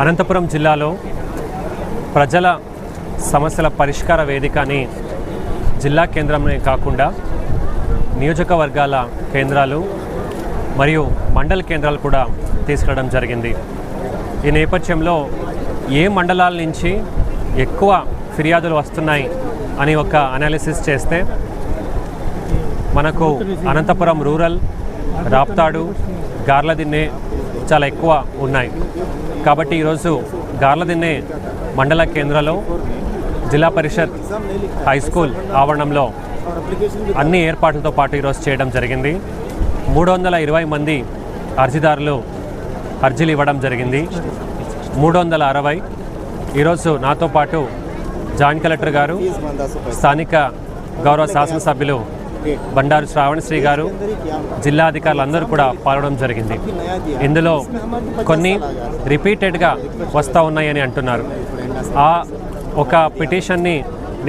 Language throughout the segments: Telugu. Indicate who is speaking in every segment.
Speaker 1: అనంతపురం జిల్లాలో ప్రజల సమస్యల పరిష్కార వేదికని జిల్లా కేంద్రమే కాకుండా నియోజకవర్గాల కేంద్రాలు మరియు మండల కేంద్రాలు కూడా తీసుకురావడం జరిగింది. ఈ నేపథ్యంలో ఏ మండలాల నుంచి ఎక్కువ ఫిర్యాదులు వస్తున్నాయి అని ఒక అనాలిసిస్ చేస్తే మనకు అనంతపురం రూరల్ రాప్తాడు గార్లదిన్నె చాలా ఎక్కువ ఉన్నాయి. కాబట్టి ఈరోజు గార్లదిన్నె మండల కేంద్రంలో జిల్లా పరిషత్ హై స్కూల్ ఆవరణంలో అన్ని ఏర్పాట్లతో పాటు ఈరోజు చేయడం జరిగింది. మూడు వందల ఇరవై మంది అర్జీదారులు అర్జీలు ఇవ్వడం జరిగింది. మూడు వందల అరవై ఈరోజు నాతో పాటు జాయింట్ కలెక్టర్ గారు స్థానిక గౌరవ శాసనసభ్యులు బండారు శ్రావణశ్రీ గారు జిల్లా అధికారులు అందరూ కూడా పాల్గొనడం జరిగింది. ఇందులో కొన్ని రిపీటెడ్గా వస్తూ ఉన్నాయని అంటున్నారు. ఆ ఒక పిటిషన్ని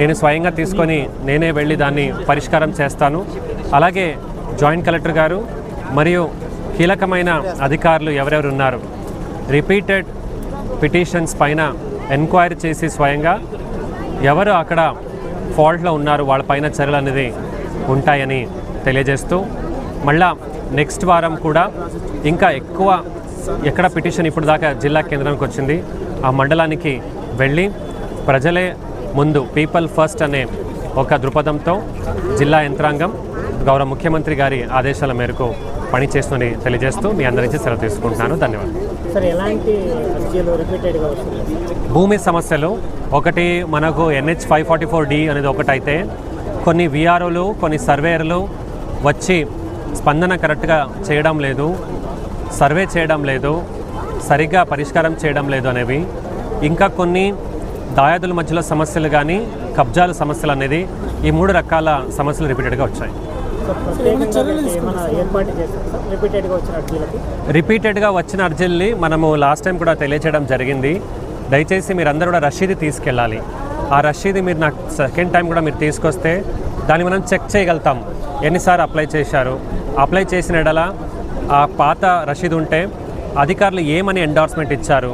Speaker 1: నేను స్వయంగా తీసుకొని నేనే వెళ్ళి దాన్ని పరిష్కారం చేస్తాను. అలాగే జాయింట్ కలెక్టర్ గారు మరియు కీలకమైన అధికారులు ఎవరెవరు ఉన్నారు. రిపీటెడ్ పిటిషన్స్ పైన ఎంక్వైరీ చేసి స్వయంగా ఎవరు అక్కడ ఫాల్ట్లో ఉన్నారు వాళ్ళపైన చర్యలు అనేది ఉంటాయని తెలియజేస్తూ మళ్ళా నెక్స్ట్ వారం కూడా ఇంకా ఎక్కువ ఎక్కడ పిటిషన్ ఇప్పుడు దాకా జిల్లా కేంద్రానికి వచ్చింది ఆ మండలానికి వెళ్ళి ప్రజలే ముందు పీపుల్ ఫస్ట్ అనే ఒక దృక్పథంతో జిల్లా యంత్రాంగం గౌరవ ముఖ్యమంత్రి గారి ఆదేశాల మేరకు పనిచేస్తుందని తెలియజేస్తూ మీ అందరి నుంచి సెలవు తీసుకుంటున్నాను. ధన్యవాదాలు. భూమి సమస్యలు ఒకటి మనకు NH five forty four D అనేది ఒకటైతే కొన్ని విఆర్ఓలు కొన్ని సర్వేయర్లు వచ్చి స్పందన కరెక్ట్గా చేయడం లేదు సర్వే చేయడం లేదు సరిగ్గా పరిష్కారం చేయడం లేదు అనేవి. ఇంకా కొన్ని దాయాదుల మధ్యలో సమస్యలు కానీ కబ్జాల సమస్యలు అనేది ఈ మూడు రకాల సమస్యలు రిపీటెడ్గా వచ్చాయి.
Speaker 2: రిపీటెడ్గా వచ్చిన
Speaker 1: రిపీటెడ్గా వచ్చిన అర్జీల్ని మనము లాస్ట్ టైం కూడా తెలియచేయడం జరిగింది. దయచేసి మీరందరూ కూడా రషీది తీసుకెళ్ళాలి. ఆ రషీది మీరు నాకు సెకండ్ టైం కూడా మీరు తీసుకొస్తే దాన్ని మనం చెక్ చేయగలుగుతాం. ఎన్నిసార్లు అప్లై చేశారు? అప్లై చేసిన ఎడల ఆ పాత రషీద్ ఉంటే అధికారులు ఏమని ఎండార్స్మెంట్ ఇచ్చారు?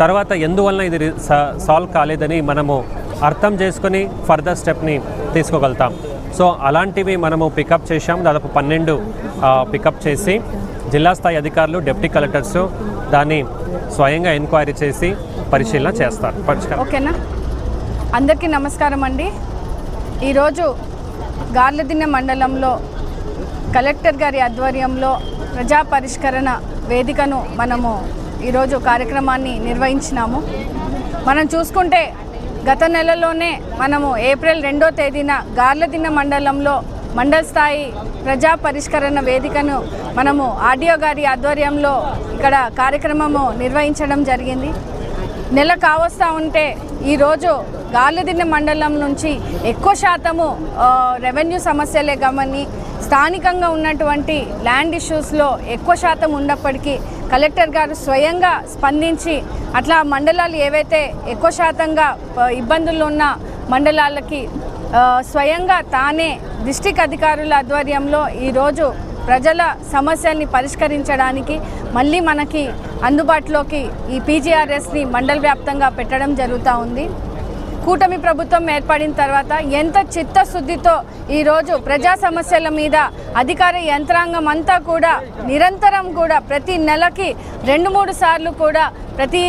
Speaker 1: తర్వాత ఎందువలన ఇది సాల్వ్ కాలేదని మనము అర్థం చేసుకొని ఫర్దర్ స్టెప్ని తీసుకోగలుగుతాం. సో అలాంటివి మనము పికప్ చేశాం. దాదాపు పన్నెండు పికప్ చేసి జిల్లా స్థాయి అధికారులు డిప్యూటీ కలెక్టర్స్ దాన్ని స్వయంగా ఎంక్వైరీ చేసి పరిశీలన చేస్తారు. పరిష్కారం.
Speaker 3: ఓకేనా? అందరికీ నమస్కారం అండి. ఈరోజు గార్లదిన్నె మండలంలో కలెక్టర్ గారి ఆధ్వర్యంలో ప్రజా పరిష్కరణ వేదికను మనము ఈరోజు కార్యక్రమాన్ని నిర్వహించినాము. మనం చూసుకుంటే గత నెలలోనే మనము ఏప్రిల్ రెండో తేదీన గార్లదిన్న మండలంలో మండల స్థాయి ప్రజా పరిష్కరణ వేదికను మనము ఆర్డీఓ గారి ఆధ్వర్యంలో ఇక్కడ కార్యక్రమము నిర్వహించడం జరిగింది. నెల కావస్తా ఉంటే ఈరోజు గాలిదిన్నె మండలం నుంచి ఎక్కువ శాతము రెవెన్యూ సమస్యలే గమని స్థానికంగా ఉన్నటువంటి ల్యాండ్ ఇష్యూస్లో ఎక్కువ శాతం ఉన్నప్పటికీ కలెక్టర్ గారు స్వయంగా స్పందించి అట్లా మండలాలు ఏవైతే ఎక్కువ శాతంగా ఇబ్బందులు ఉన్న మండలాలకి స్వయంగా తానే డిస్టిక్ అధికారుల ఆధ్వర్యంలో ఈరోజు ప్రజల సమస్యల్ని పరిష్కరించడానికి మళ్ళీ మనకి అందుబాటులోకి ఈ పీజీఆర్ఎస్ని మండల వ్యాప్తంగా పెట్టడం జరుగుతూ ఉంది. కూటమి ప్రభుత్వం ఏర్పడిన తర్వాత ఎంత చిత్తశుద్ధితో ఈరోజు ప్రజా సమస్యల మీద అధికార యంత్రాంగం అంతా కూడా నిరంతరం కూడా ప్రతి నెలకి రెండు మూడు సార్లు కూడా ప్రతి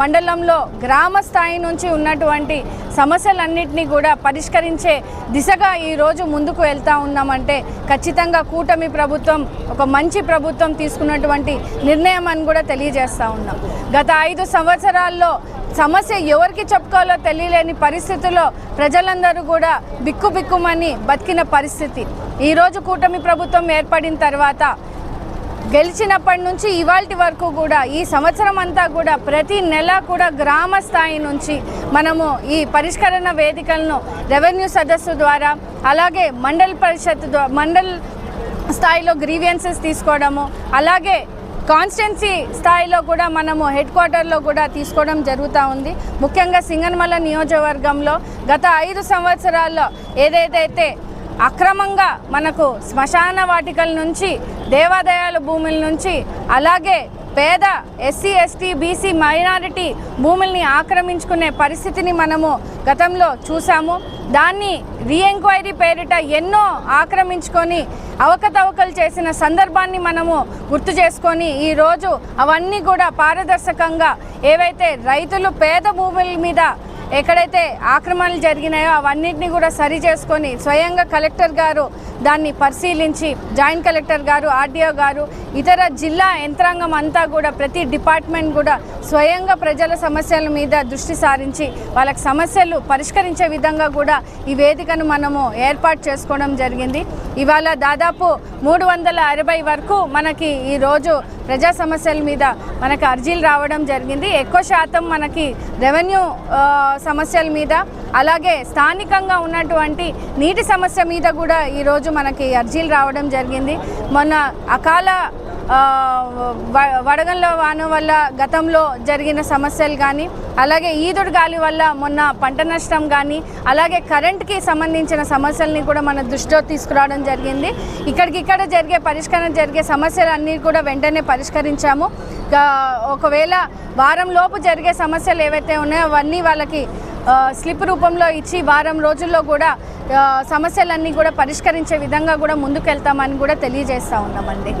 Speaker 3: మండలంలో గ్రామ స్థాయి నుంచి ఉన్నటువంటి సమస్యలన్నింటినీ కూడా పరిష్కరించే దిశగా ఈరోజు ముందుకు వెళ్తా ఉన్నామంటే ఖచ్చితంగా కూటమి ప్రభుత్వం ఒక మంచి ప్రభుత్వం తీసుకున్నటువంటి నిర్ణయం అని కూడా తెలియజేస్తూ ఉన్నాం. గత ఐదు సంవత్సరాల్లో సమస్య ఎవరికి చెప్పుకోవాలో తెలియలేని పరిస్థితుల్లో ప్రజలందరూ కూడా బిక్కుబిక్కుమని బతికిన పరిస్థితి. ఈరోజు కూటమి ప్రభుత్వం ఏర్పడిన తర్వాత గెలిచినప్పటి నుంచి ఇవాల్టి వరకు కూడా ఈ సంవత్సరం అంతా కూడా ప్రతి నెల కూడా గ్రామ స్థాయి నుంచి మనము ఈ పరిష్కరణ వేదికలను రెవెన్యూ సదస్సు ద్వారా అలాగే మండల్ పరిషత్ మండల్ స్థాయిలో గ్రీవియన్సెస్ తీసుకోవడము అలాగే కాన్స్టెన్సీ స్థాయిలో కూడా మనము హెడ్ క్వార్టర్లో కూడా తీసుకోవడం జరుగుతూ ఉంది. ముఖ్యంగా సింగన్మల నియోజకవర్గంలో గత ఐదు సంవత్సరాల్లో ఏదైతే అక్రమంగా మనకు శ్మశాన వాటికల నుంచి దేవాదయాల భూముల నుంచి అలాగే పేద ఎస్సీ ఎస్టీ బీసీ మైనారిటీ భూముల్ని ఆక్రమించుకునే పరిస్థితిని మనము గతంలో చూసాము. దాన్ని రీఎంక్వైరీ పేరిట ఎన్నో ఆక్రమించుకొని అవకతవకలు చేసిన సందర్భాన్ని మనము గుర్తు చేసుకొని ఈరోజు అవన్నీ కూడా పారదర్శకంగా ఏవైతే రైతులు పేద భూముల మీద ఎక్కడైతే ఆక్రమణలు జరిగినాయో అవన్నిటిని కూడా సరి చేసుకొని స్వయంగా కలెక్టర్ గారు దాన్ని పరిశీలించి జాయింట్ కలెక్టర్ గారు ఆర్డీఓ గారు ఇతర జిల్లా యంత్రాంగం అంతా కూడా ప్రతి డిపార్ట్మెంట్ కూడా స్వయంగా ప్రజల సమస్యల మీద దృష్టి సారించి వాళ్ళకి సమస్యలు పరిష్కరించే విధంగా కూడా ఈ వేదికను మనము ఏర్పాటు చేసుకోవడం జరిగింది. ఇవాళ దాదాపు మూడు వందల అరవై వరకు మనకి ఈరోజు ప్రజా సమస్యల మీద మనకు అర్జీలు రావడం జరిగింది. ఎక్కువ శాతం మనకి రెవెన్యూ సమస్యల మీద అలాగే స్థానికంగా ఉన్నటువంటి నీటి సమస్య మీద కూడా ఈరోజు మనకి అర్జీలు రావడం జరిగింది. మొన్న అకాల వడగండ్ల వాన వల్ల గతంలో జరిగిన సమస్యలు కానీ అలాగే ఈదుడు గాలి వల్ల మొన్న పంట నష్టం కానీ అలాగే కరెంట్కి సంబంధించిన సమస్యల్ని కూడా మన దృష్టిలో తీసుకురావడం జరిగింది. ఇక్కడికిక్కడ జరిగే పరిష్కారం జరిగే సమస్యలన్నీ కూడా వెంటనే పరిష్కరించాము. ఒకవేళ వారం లోపు జరిగే సమస్యలు ఏవైతే ఉన్నాయో అవన్నీ వాళ్ళకి స్లిప్ రూపంలో ఇచ్చి వారం రోజుల్లో కూడా సమస్యలన్నీ కూడా పరిష్కరించే విధంగా కూడా ముందుకెళ్తామని కూడా తెలియజేస్తా ఉన్నామండి.